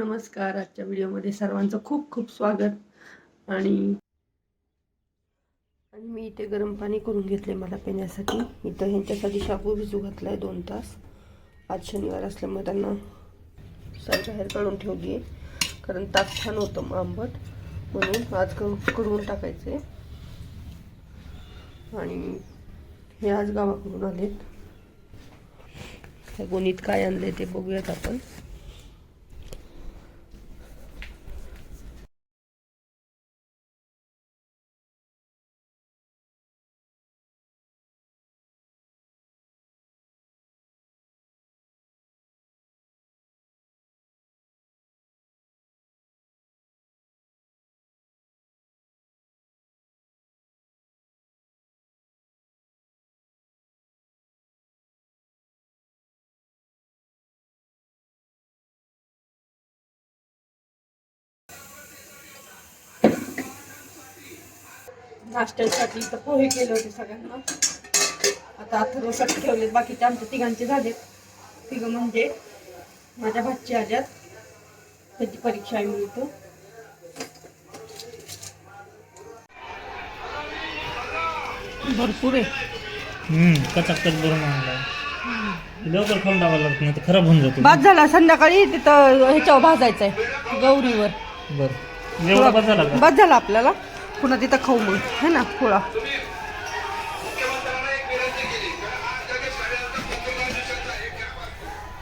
नमस्कार. आजच्या व्हिडिओमध्ये सर्वांचं खूप खूप स्वागत. आणि आणि मी इथे गरम पाणी करून घेतले मला पिण्यासाठी. इथं ह्यांच्यासाठी शाबू भिजू आहे दोन तास. आज शनिवार असल्यामुळे त्यांना साई बाहेर काढून ठेवली आहे कारण ताक छान होतं मग आंबट. म्हणून आज क- कडवून टाकायचे आणि हे आज गावाकडून आलेत. ह्या गोणीत काय आणले ते बघूयात आपण. नाश्त्यासाठी तर पोहे केले होते सगळ्यांना. आता अथर्वसाठी ठेवलेत बाकीचे आमच्या तिघांचे झालेत. तिघं म्हणजे माझ्या भाची आल्यात. त्याची परीक्षा आहे मी इथं. भरपूर आहे. कचाकच भरून आणलाय. लवकर खाऊन टाकावं लागत नाही तर खराब होऊन जातो. बाद झाला संध्याकाळी तिथं ह्याच्यावर भाजायचं आहे गौरीवर. बर. बस झाला बाद झाला आपल्याला. पुन्हा तिथं खाऊ मग. है ना पोळा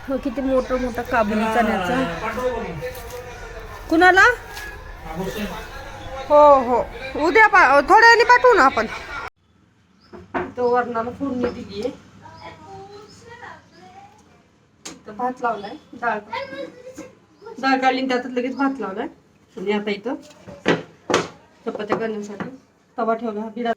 हो, किती मोठं मोठं काबुली चण्याचा. कुणाला? हो हो. उद्या पा थोड्या वेळाने पाठवू ना आपण. तो वरणाला फोडणी दिली आहे भात लावलाय डाळ. डाळ काढली त्यात त्यातच लगेच भात लावलाय. आणि आता इथं चपात्या करण्यासाठी तवा ठेवला. हा बिडा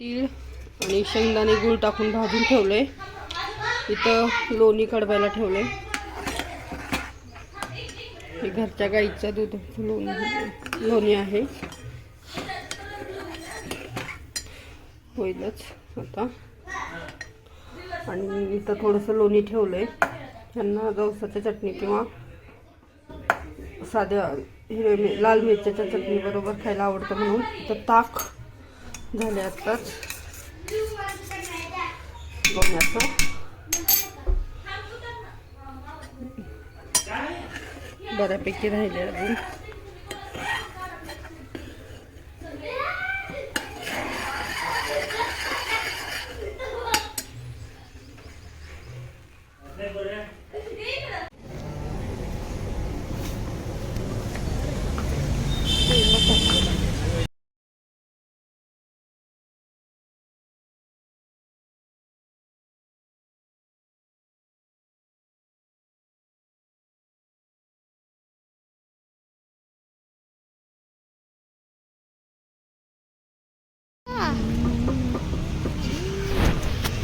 तीळ आणि शेंगदाणे गूळ टाकून भाजून ठेवले इथं लोणी कडवायला ठेवले हे घरच्या गाईचं दूध लोणी लोणी आहे. होईलच. होता. आणि इथं थोडंसं लोणी ठेवलंय. त्यांना गवसाच्या चटणी किंवा साध्या हिरव्या मि लाल मिरच्याच्या चटणी बरोबर खायला आवडतं म्हणून. तर ताक झाले आत्ताच. बघण्याचं. बऱ्यापैकी राहिले अजून.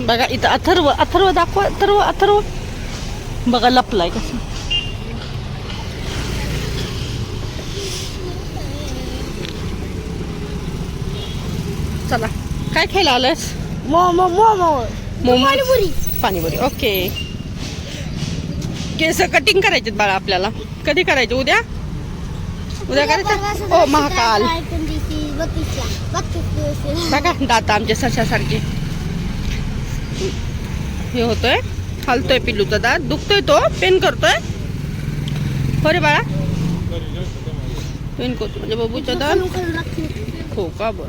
बघा इथं अथर्व अथर्व दाखवा अथर्व अथर्व. बघा लपलाय कसं. चला काय खायला आलंस momo momo momos. Panipuri. Okay. केस कटिंग करायचे बाळा आपल्याला. कधी करायचे? उद्या? उद्या करायचं? ओ महाकाल. बघा दात आमच्या सशासारखे. हे होतोय. हलतोय पिल्लूचा दात. दुखतोय तो. पेन करतोय. हो रे बाळा. पेन करतो म्हणजे बाबूचा दात. हो का बर?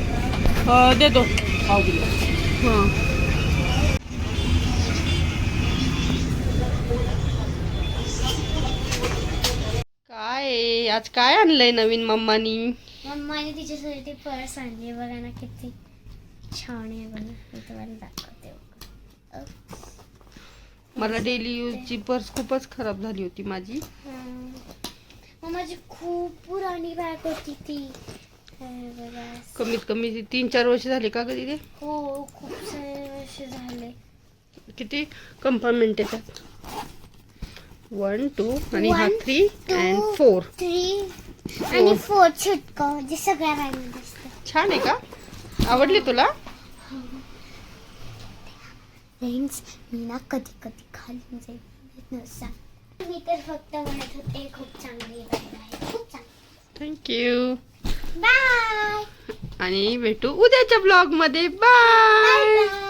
अ, दे दो हाँ काय? आज काय आणलंय नवीन मम्मानी मम्माने तिच्यासाठी पर्स आणली बघा ना किती छान आहे बघा मी तुम्हाला दाखवते बघा. मला डेली यूजची पर्स खूपच खराब झाली होती माझी. मग माझी खूप पुराणी बॅग होती ती. कमीत कमी तीन चार वर्ष झाली का कधी ते हो खूप सारे वर्ष झाले. किती? कंपार्टमेंट येतात. वन टू आणि हा One, three two. And four three आणि फोर छुटक जे सगळ्या असतं छान आहे का? आवडली तुला? फ्रेंड्स मी ना कधी कधी खाली जाईल मी तर फक्त म्हणत होते खूप चांगली आहे खूप चांगली. थँक्यू बाय आणि भेटू उद्याच्या ब्लॉगमध्ये. Bye bye